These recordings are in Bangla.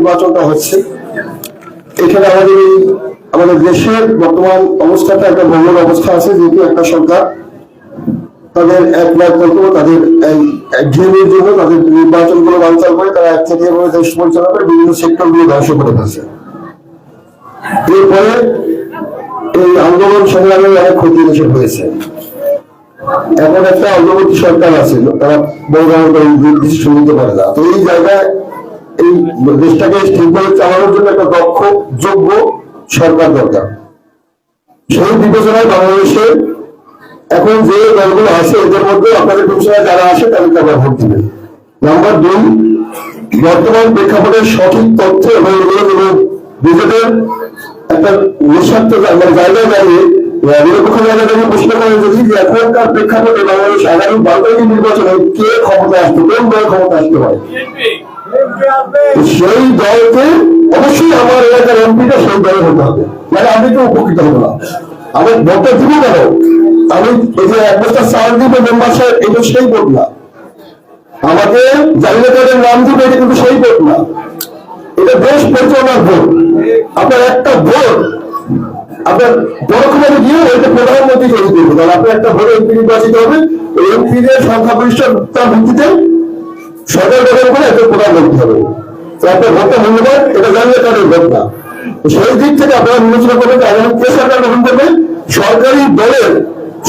নির্বাচনটা হচ্ছে। এখানে আমাদের আমাদের দেশের বর্তমান অবস্থাটা একটা ভ্রমণ অবস্থা আছে, যেহেতু একটা সরকার। তাদের এক লাখ বলব তাদের একঘেয়েমির জন্য তাদের নির্বাচনগুলো বাঞ্চাল করে তারা এক থেকে দেশ পরিচালনা করে বিভিন্ন সেক্টরগুলো ধ্বংস করে ফেলছে। এরপরে এই আন্দোলন সংগ্রামে অনেক ক্ষতি দেশে হয়েছে। এখন একটা অগ্রবর্তী সরকার আছে, তারা বড় বড় ডিসিশন নিতে পারে না। তো এই জায়গায় এই দেশটাকে ঠিকভাবে চালানোর জন্য একটা দক্ষ যোগ্য সরকার দরকার। সেই বিবেচনায় বাংলাদেশে এখন যে দলগুলো আছে এদের মধ্যে আপনাদের বিবেচনায় যারা আসে তাদেরকে আমরা ভোট দিবেন। নাম্বার দুই বর্তমান প্রেক্ষাপটের সঠিক তথ্য এবং এগুলো এবং নিজেদের একটা নিঃস্বার্থ মানে জায়গায় দাঁড়িয়ে আহ, নিরপেক্ষ জায়গায় দাঁড়িয়ে প্রশ্ন করেন যদি এখনকার প্রেক্ষাপটে বাংলাদেশ আগামী বারো তারিখের নির্বাচনে কে ক্ষমতা আসবে কোন দল ক্ষমতা আসতে হয় সেই দলকে অবশ্যই আমার এলাকার এমপিটা সেই দলে হতে হবে। মানে আমি তো উপকৃত হব না। আমি ভোটটা দিব কেন আমি এই যে এক চাল দিব এটা সেই ভোট না। আমাকে নাম দিবে, এটা কিন্তু সেই ভোট না। এটা দেশ পরিচালনার ভোট আপনার একটা ভোট আপনার পরোক্ষভাবে গিয়ে ওইটা প্রধানমন্ত্রী তৈরি করবে। কারণ আপনার একটা ভোট এমপি নির্বাচিত হবে এমপিদের সংখ্যাগরিষ্ঠতার ভিত্তিতে সরকার গঠন করে একটা প্রধানমন্ত্রী হবে তো আপনার ভোটটা মূল্যবান, এটা জানিয়ে তাদের ভোট সেই দিক থেকে আপনারা বিবেচনা করবেন যে আগামী কে সরকার গঠন করবে? সরকারি দলের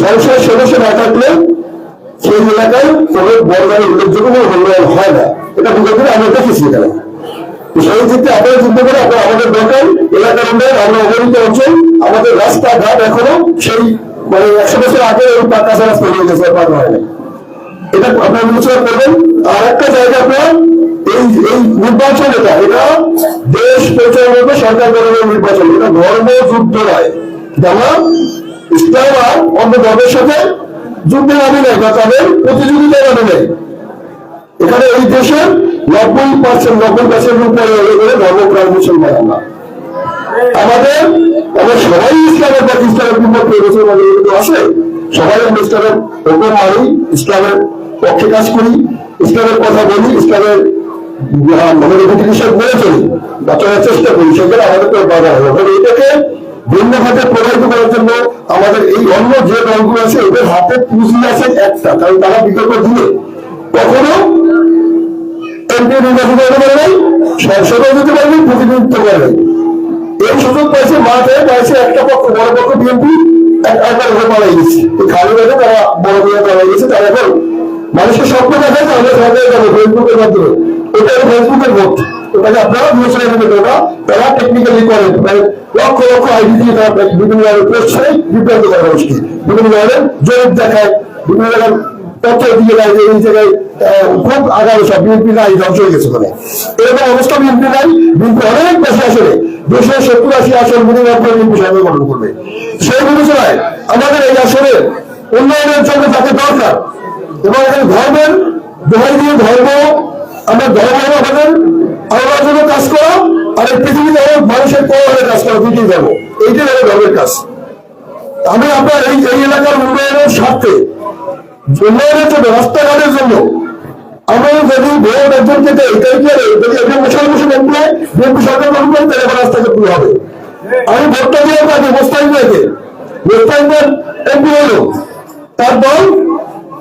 সংসদ সদস্য না থাকলে সেই এলাকায় কোনো বড় ধরনের উল্লেখযোগ্য কোনো উন্নয়ন হয় না। এটা করে আমরা দেখেছি এখানে। সেই দিক থেকে আপনারা চিন্তা করে আপনার আমাদের দরকার, এলাকার উন্নয়ন, আমরা অবহিত অঞ্চল আমাদের রাস্তাঘাট এখনও সেই মানে একশো বছর আগে ওই পাকা রাস্তা হয়ে গেছে পাকা হয় এটা আপনারা বিবেচনা করবেন। আর একটা জায়গা আপনার, এই এই নির্বাচন এটা এটা দেশ পরিচালনা সরকার গঠনের নির্বাচন, এটা ধর্ম যুদ্ধ নয়। যেমন ইসলাম আর অন্য ধর্মের সাথে যুদ্ধে নামে নেই বা তাদের প্রতিযোগিতায় নামে নেই এখানে এই দেশের নব্বই পার্সেন্ট নব্বই পার্সেন্ট উপরে এগুলো ধর্মপ্রাণ মুসলমান আমরা। আমাদের আমরা সবাই ইসলামের বা ইসলামের বিপক্ষে এবছর মানে আছে। সবাই আমরা ইসলামের ওপর মানি, ইসলামের পক্ষে কাজ করি, ইসলামের কথা বলি, ইসলামের মেনে চলি বা চলার চেষ্টা করি। সেখানে বাধা তবে এটাকে ভিন্ন ভাবে প্রভাবিত করার জন্য আমাদের এই অন্য যে দলগুলো আছে হাতে পুঁজি আছে একটা, কারণ তারা বিকল্প দিলে কখনো করে গেছে। তারা বড় বিয়ে পালাই গেছে, তারা এখন মানুষকে স্বপ্ন দেখায় যে আমরা সরকারে যাব ফেসবুকের মাধ্যমে। হলো ফেসবুকের ভোট ওটাকে আপনারা বিবেচনা করবেন ওটা তারা টেকনিক্যালি করে মানে লক্ষ লক্ষ আইডি দিয়ে তারা বিভিন্ন পোস্ট করে বিভ্রান্ত করে মানুষকে। বিভিন্ন ধরনের জরিপ দেখায়, বিভিন্ন ধরনের তথ্য দিয়ে দেয় যে এই জায়গায় খুব আগামী সব বিএনপি নাই ধ্বংস হয়ে গেছে মানে এরকম অবস্থা বিএনপি নাই বিএনপি অনেক বেশি আসলে। দুশো সত্তর আশি আসন করে বিএনপি সরকার গঠন করবে। সেই বিবেচনায় আমাদের এই আসলে উন্নয়নের জন্য তাকে দরকার এবং এখানে ধর্মের, দোহাই দিয়ে ধর্ম, আমরা ধর্ম আমাদের আল্লাহর জন্য কাজ করা, আর এই পৃথিবীতে অনেক মানুষের কল্যাণে কাজ করা, দুটোই যাব এইটাই হলো ধর্মের কাজ। আমি আপনার এই এই এলাকার উন্নয়নের স্বার্থে, উন্নয়নের জন্য, রাস্তাঘাটের জন্য, আমরা যদি ভোট একজনকে দেয় তাই কি? যদি একজন মুসলিম মুসলিম এমপি হয় বিএনপি সরকার গঠন করে, তাহলে রাস্তাঘাট পুরো হবে। আমি ভোটটা দিয়ে পাবো মোস্তাইনকে মোস্তাইনের এমপি হলো। তারপর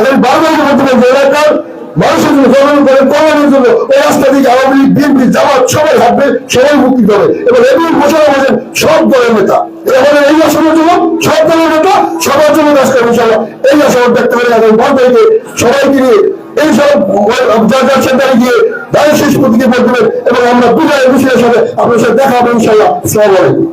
আমাদের বারবার বলতে পারি এলাকার মানুষের জন্য জনগণ করেন কল্যাণের জন্য। ওই রাস্তা দিকে আওয়ামী লীগ, বিএনপি, জামাত সবাই হাঁটবে, সবাই মুক্তি করে এবং এমনি ঘোষণা করেছেন, সব দলের নেতা। আমাদের এই আসনের জন্য, সব দলের নেতা সবার জন্য কাজ করবে ইনশাআল্লাহ। এই আশাবাদ দেখতে পারি আগামী তারিখে সবাইকে নিয়ে, এই সব যার যার সেন্টারে গিয়ে দাঁড়িয়ে শেষ প্রতীকে ভোট দেবেন। এবং আমরা দুটো বিষয়ের সাথে আপনার সাথে দেখা হবে, ইনশাআল্লাহ। আসসালামু আলাইকুম।